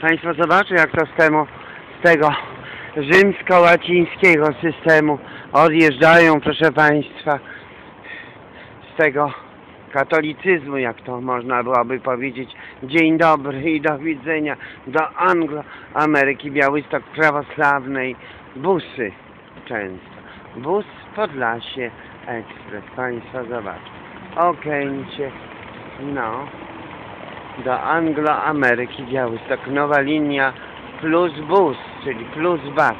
Państwo zobaczą jak to z, temu, z tego rzymsko-łacińskiego systemu odjeżdżają, proszę Państwa, z tego katolicyzmu, jak to można byłoby powiedzieć. Dzień dobry i do widzenia do Anglo-Ameryki Białystok prawosławnej busy często. Bus Podlasie Ekspres. Państwo zobaczą. Okęcie. No. Do Anglo-Ameryki Białystok. Nowa linia plus bus, czyli plus bus.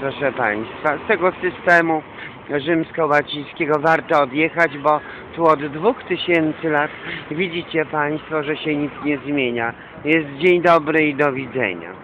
Proszę Państwa. Z tego systemu rzymsko-łacińskiego warto odjechać, bo tu od dwóch tysięcy lat widzicie Państwo, że się nic nie zmienia. Jest dzień dobry i do widzenia.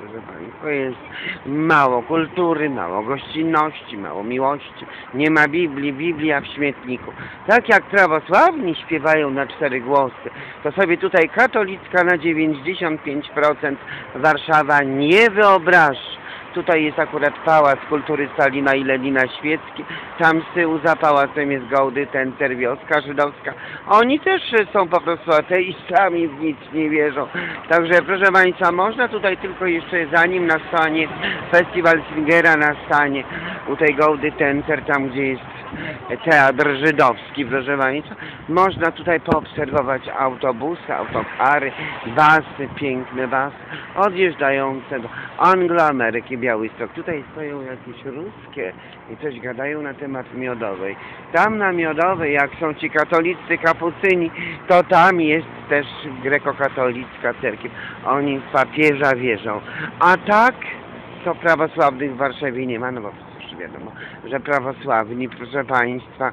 Jest mało kultury, mało gościnności, mało miłości. Nie ma Biblii, Biblia w śmietniku. Tak jak prawosławni śpiewają na cztery głosy, to sobie tutaj katolicka na 95% Warszawa nie wyobraża. Tutaj jest akurat Pałac Kultury Stalina i Lenina Świecki. Tam z tyłu za pałacem jest Gołdy, Tenter, wioska żydowska. Oni też są po prostu ateistami, w nic nie wierzą. Także proszę Państwa, można tutaj tylko jeszcze zanim nastanie festiwal Swingera nastanie u tej Gołdy Tenter, tam gdzie jest teatr żydowski, proszę Państwa. Można tutaj poobserwować autobusy, autokary, basy, piękne basy, odjeżdżające do Angloameryki, Białystok. Tutaj stoją jakieś ruskie i coś gadają na temat miodowej. Tam na miodowej, jak są ci katolicy kapucyni, to tam jest też grekokatolicka cerkiew. Oni w papieża wierzą. A tak, to prawosławnych w Warszawie nie ma, no bo przecież wiadomo, że prawosławni, proszę Państwa,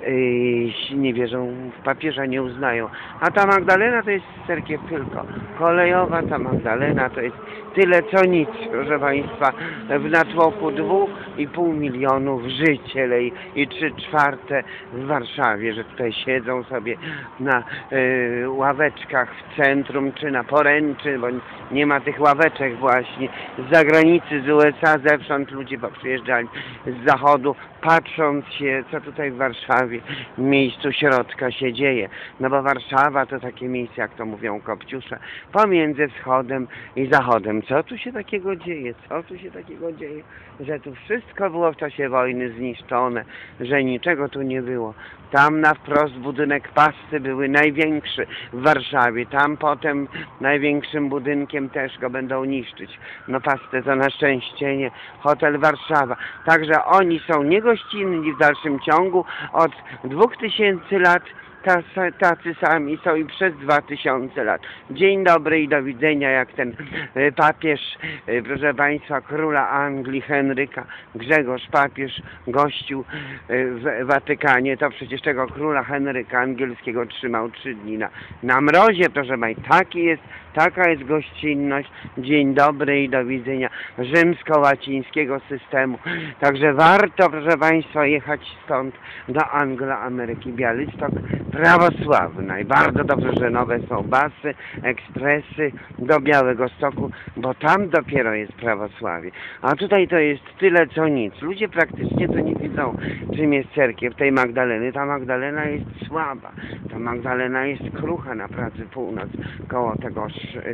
yy, nie wierzą w papieża, nie uznają. A ta Magdalena to jest cerkiew tylko kolejowa, ta Magdalena to jest tyle co nic, proszę Państwa, w natłoku dwóch i pół milionów życieli i trzy czwarte w Warszawie, że tutaj siedzą sobie na yy, ławeczkach w centrum czy na poręczy, bo nie ma tych ławeczek właśnie z zagranicy, z USA, zewsząd ludzie poprzyjeżdżali z zachodu, patrząc się, co tutaj w Warszawie, w miejscu środka się dzieje. No bo Warszawa to takie miejsce, jak to mówią Kopciusze, pomiędzy wschodem i zachodem. Co tu się takiego dzieje? Co tu się takiego dzieje? Że tu wszystko było w czasie wojny zniszczone, że niczego tu nie było. Tam na wprost budynek pasty były największy w Warszawie. Tam potem największym budynkiem też go będą niszczyć. No pastę to na szczęście nie. Hotel Warszawa. Także oni są niegościnni w dalszym ciągu od dwóch tysięcy lat tacy, sami są i przez dwa tysiące lat. Dzień dobry i do widzenia, jak ten e, papież, e, proszę Państwa, króla Anglii Henryka, Grzegorz papież gościł e, w Watykanie, to przecież tego króla Henryka angielskiego trzymał trzy dni na, na mrozie, proszę Państwa. Taki jest, taka jest gościnność. Dzień dobry i do widzenia rzymsko-łacińskiego systemu. Także warto, proszę Państwa, jechać stąd do Anglo-Ameryki. Białystok prawosławna i bardzo dobrze, że nowe są basy, ekspresy do Białego Stoku, bo tam dopiero jest prawosławie. A tutaj to jest tyle co nic. Ludzie praktycznie to nie widzą, czym jest cerkiew tej Magdaleny. Ta Magdalena jest słaba. Ta Magdalena jest krucha na pracy północ koło tego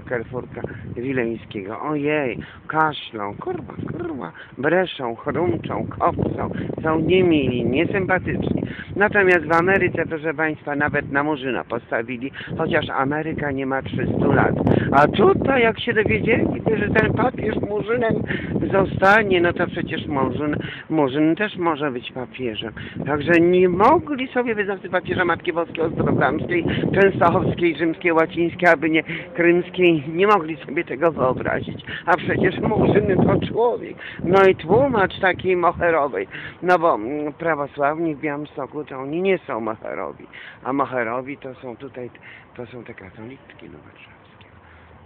Kerfurka Wileńskiego. Ojej, kaszlą, kurwa, kurwa, breszą, chrumczą, kopcą, są niemili, niesympatyczni. Natomiast w Ameryce, proszę Państwa, nawet na Murzyna postawili, chociaż Ameryka nie ma 300 lat. A tutaj, jak się dowiedzieli, że ten papież Murzynem zostanie, no to przecież Murzyn, Murzyn też może być papieżem. Także nie mogli sobie wyznawcy papieża Matki Boskiej Ostrogramskiej, Częstochowskiej, Rzymskiej, Łacińskiej, aby nie Krymskiej, nie mogli sobie tego wyobrazić. A przecież Murzyn to człowiek. No i tłumacz takiej moherowej. No bo mm, prawosławni w Białymstoku to oni nie są moherowi. A moherowi to są tutaj, to są te katoliczki no.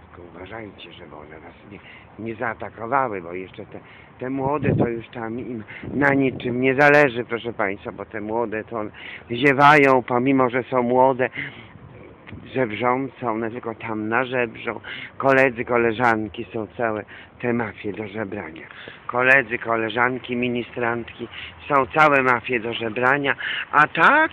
Tylko uważajcie, żeby one nas nie, nie zaatakowały, bo jeszcze te, te młode to już tam im na niczym nie zależy, proszę Państwa, bo te młode to ziewają, pomimo, że są młode, żebrzące, one tylko tam nażebrzą. Koledzy, koleżanki są całe te mafie do żebrania. Koledzy, koleżanki, ministrantki są całe mafie do żebrania, a tak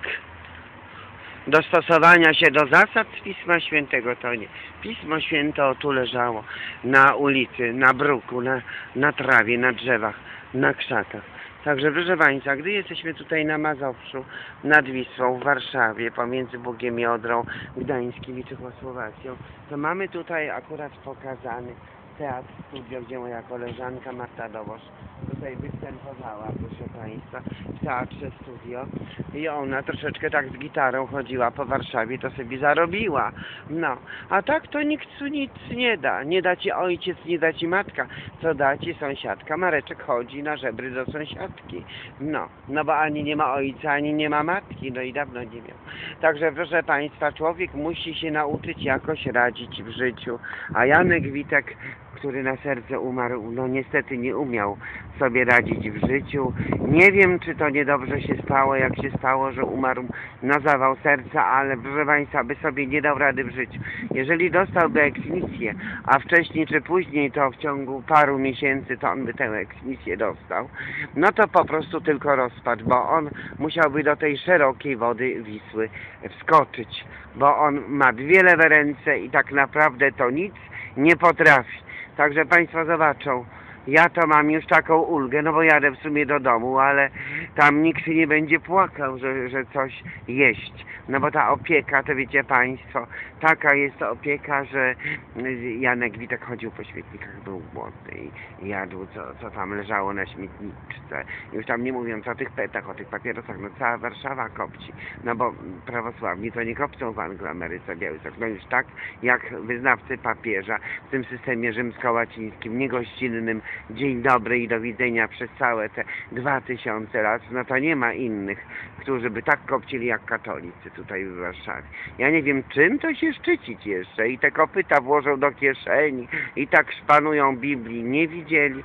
dostosowania się do zasad Pisma Świętego to nie. Pismo Święte o tu leżało na ulicy, na bruku, na, na trawie, na drzewach, na krzakach. Także proszę Państwa, gdy jesteśmy tutaj na Mazowszu, nad Wisłą, w Warszawie, pomiędzy Bugiem i Odrą, Gdańskim i Czechosłowacją, to mamy tutaj akurat pokazany teatr studio, gdzie moja koleżanka Marta Dowosz tutaj występowała, proszę Państwa, w teatrze studio i ona troszeczkę tak z gitarą chodziła po Warszawie, to sobie zarobiła. No, a tak to nikt tu nic nie da. Nie da ci ojciec, nie da ci matka, co da ci sąsiadka. Mareczek chodzi na żebry do sąsiadki. No, no bo ani nie ma ojca, ani nie ma matki, no i dawno nie miał. Także proszę Państwa, człowiek musi się nauczyć jakoś radzić w życiu, a Janek Witek który na serce umarł, no niestety nie umiał sobie radzić w życiu. Nie wiem, czy to niedobrze się stało, jak się stało, że umarł na zawał serca, ale proszę Państwa, by sobie nie dał rady w życiu. Jeżeli dostałby eksmisję, a wcześniej czy później, to w ciągu paru miesięcy, to on by tę eksmisję dostał, no to po prostu tylko rozpacz, bo on musiałby do tej szerokiej wody Wisły wskoczyć, bo on ma dwie lewe ręce i tak naprawdę to nic nie potrafi. Także Państwo zobaczą. Ja to mam już taką ulgę, no bo jadę w sumie do domu, ale tam nikt nie będzie płakał, że, że coś jeść. No bo ta opieka, to wiecie Państwo, taka jest opieka, że Janek Witek chodził po śmietnikach, był głodny i jadł co, co tam leżało na śmietniczce. Już tam nie mówiąc o tych petach, o tych papierosach, no cała Warszawa kopci. No bo prawosławni to nie kopcą w Angloameryce Białystok. No już tak jak wyznawcy papieża w tym systemie rzymsko-łacińskim, niegościnnym, dzień dobry i do widzenia przez całe te dwa tysiące lat, no to nie ma innych, którzy by tak kopcili jak katolicy tutaj w Warszawie. Ja nie wiem, czym to się szczycić jeszcze. I te kopyta włożą do kieszeni i tak szpanują Biblii, nie widzieli.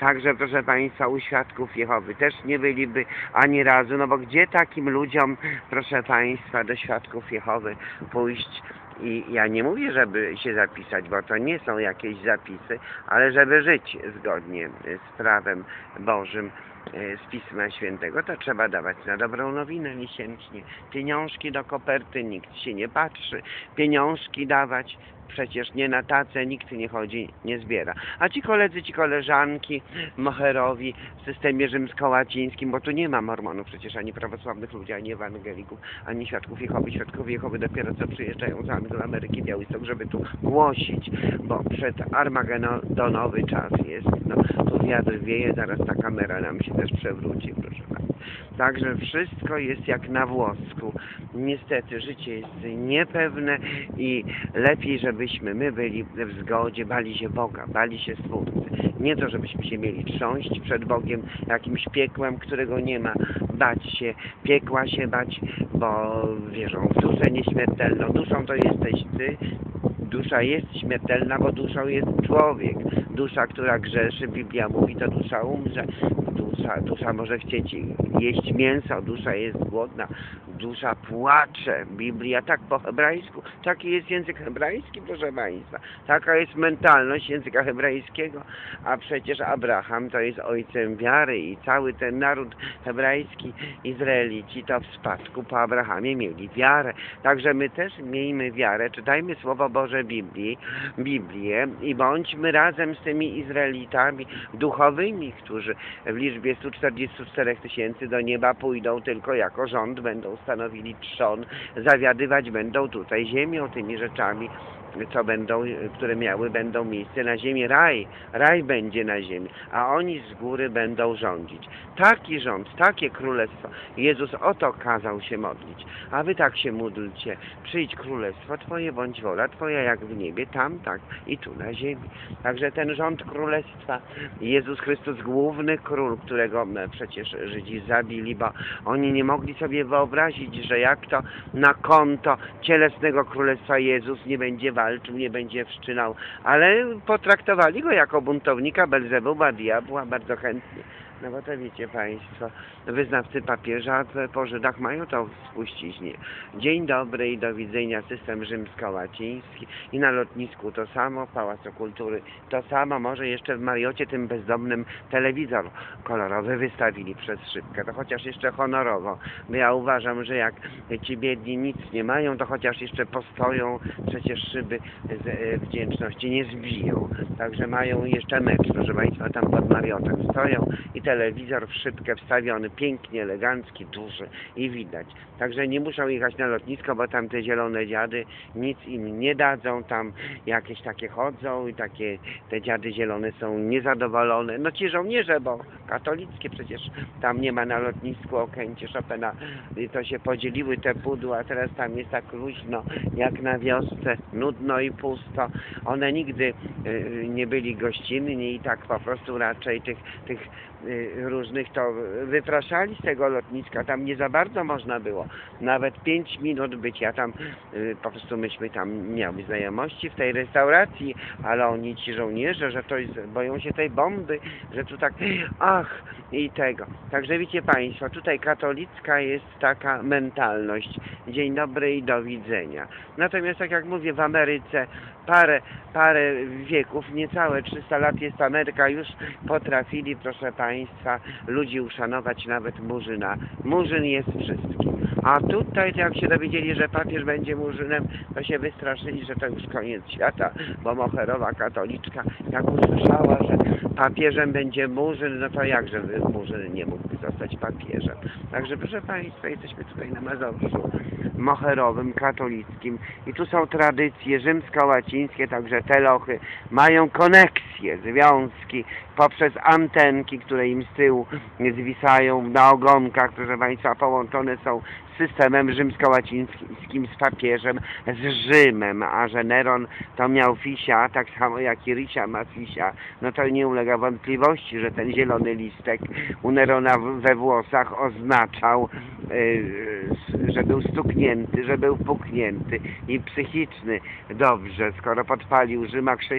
Także, proszę Państwa, u świadków Jehowy też nie byliby ani razu, no bo gdzie takim ludziom, proszę Państwa, do świadków Jehowy pójść i ja nie mówię, żeby się zapisać, bo to nie są jakieś zapisy, ale żeby żyć zgodnie z prawem Bożym, z Pisma Świętego, to trzeba dawać na dobrą nowinę miesięcznie. Pieniążki do koperty, nikt się nie patrzy. Pieniążki dawać, przecież nie na tacę nikt nie chodzi, nie zbiera. A ci koledzy, ci koleżanki moherowi w systemie rzymsko-łacińskim, bo tu nie ma mormonów przecież, ani prawosławnych ludzi, ani ewangelików, ani świadków Jehowy. Świadków Jehowy dopiero co przyjeżdżają z Angloameryki Białystok, żeby tu głosić, bo przed Armagedonowy czas jest. No, tu wiatr wieje, zaraz ta kamera nam się też przewróci, proszę Państwa. Także wszystko jest jak na włosku. Niestety życie jest niepewne i lepiej, żebyśmy my byli w zgodzie, bali się Boga, bali się Stwórcy. Nie to, żebyśmy się mieli trząść przed Bogiem jakimś piekłem, którego nie ma. Bać się, piekła się bać, bo wierzą w duszę nieśmiertelną. Duszą to jesteś Ty, dusza jest śmiertelna, bo duszą jest człowiek. Dusza, która grzeszy, Biblia mówi, to dusza umrze. Dusza, dusza może chcieć jeść mięso, dusza jest głodna, dusza płacze. Biblia tak po hebrajsku, taki jest język hebrajski, proszę Państwa. Taka jest mentalność języka hebrajskiego, a przecież Abraham to jest ojcem wiary i cały ten naród hebrajski, Izraelici to w spadku po Abrahamie mieli wiarę. Także my też miejmy wiarę, czytajmy Słowo Boże Biblii, Biblię i bądźmy razem z tymi Izraelitami duchowymi, którzy w liczbie 144 tysięcy do nieba pójdą tylko jako rząd, będą stanowili trzon, zawiadywać będą tutaj ziemią, tymi rzeczami, co będą, które miały, będą miejsce na ziemi. Raj, raj będzie na ziemi, a oni z góry będą rządzić. Taki rząd, takie królestwo. Jezus o to kazał się modlić. A wy tak się módlcie. Przyjdź królestwo Twoje, bądź wola Twoja jak w niebie, tam tak i tu na ziemi. Także ten rząd królestwa, Jezus Chrystus, główny król, którego e, przecież Żydzi zabili, bo oni nie mogli sobie wyobrazić, że jak to na konto cielesnego królestwa Jezus nie będzie walczył, nie będzie wszczynał, ale potraktowali go jako buntownika Belzebuba, diabła, bardzo chętnie No bo to wiecie Państwo, wyznawcy papieża w- po Żydach mają tą spuściźnię. Dzień dobry i do widzenia, system rzymsko-łaciński. I na lotnisku to samo, w Pałacu Kultury to samo, może jeszcze w Mariocie tym bezdomnym telewizor kolorowy wystawili przez szybkę, to chociaż jeszcze honorowo, bo ja uważam, że jak ci biedni nic nie mają, to chociaż jeszcze postoją, przecież szyby z e, wdzięczności nie zbiją, także mają jeszcze mecz, proszę Państwa, tam pod Mariotem stoją i telewizor w szybkę wstawiony, pięknie, elegancki, duży i widać. Także nie muszą jechać na lotnisko, bo tam te zielone dziady nic im nie dadzą, tam jakieś takie chodzą i takie te dziady zielone są niezadowolone. No ci żołnierze, bo katolickie przecież tam nie ma na lotnisku Okęcie Chopina, to się podzieliły te pudła, teraz tam jest tak luźno jak na wiosce, nudno i pusto. One nigdy y, nie byli gościnni i tak po prostu raczej tych, tych różnych to wypraszali z tego lotniska, tam nie za bardzo można było, nawet 5 minut bycia tam, y, po prostu myśmy tam miały znajomości w tej restauracji, ale oni ci żołnierze, że to jest, boją się tej bomby, że tu tak, ach i tego. Także wiecie Państwo, tutaj katolicka jest taka mentalność, dzień dobry i do widzenia. Natomiast tak jak mówię, w Ameryce parę, parę wieków, niecałe 300 lat jest Ameryka, już potrafili, proszę Państwa, ludzi uszanować nawet Murzyna. Murzyn jest wszystkim. A tutaj, jak się dowiedzieli, że papież będzie Murzynem, to się wystraszyli, że to już koniec świata, bo Moherowa katoliczka, jak usłyszała, że papieżem będzie Murzyn, no to jakże Murzyn nie mógłby zostać papieżem. Także proszę Państwa, jesteśmy tutaj na Mazowszu moherowym, katolickim i tu są tradycje rzymsko-łacińskie, także te lochy mają koneksje, związki poprzez antenki, które im z tyłu zwisają na ogonkach, proszę Państwa, połączone są systemem rzymsko-łacińskim, z papieżem, z Rzymem, a że Neron to miał fisia, tak samo jak i Rysia ma fisia, no to nie ulega wątpliwości, że ten zielony listek u Nerona we włosach oznaczał, yy, że był stuknięty, że był puknięty i psychiczny. Dobrze, skoro podpalił Rzyma chrześcijan,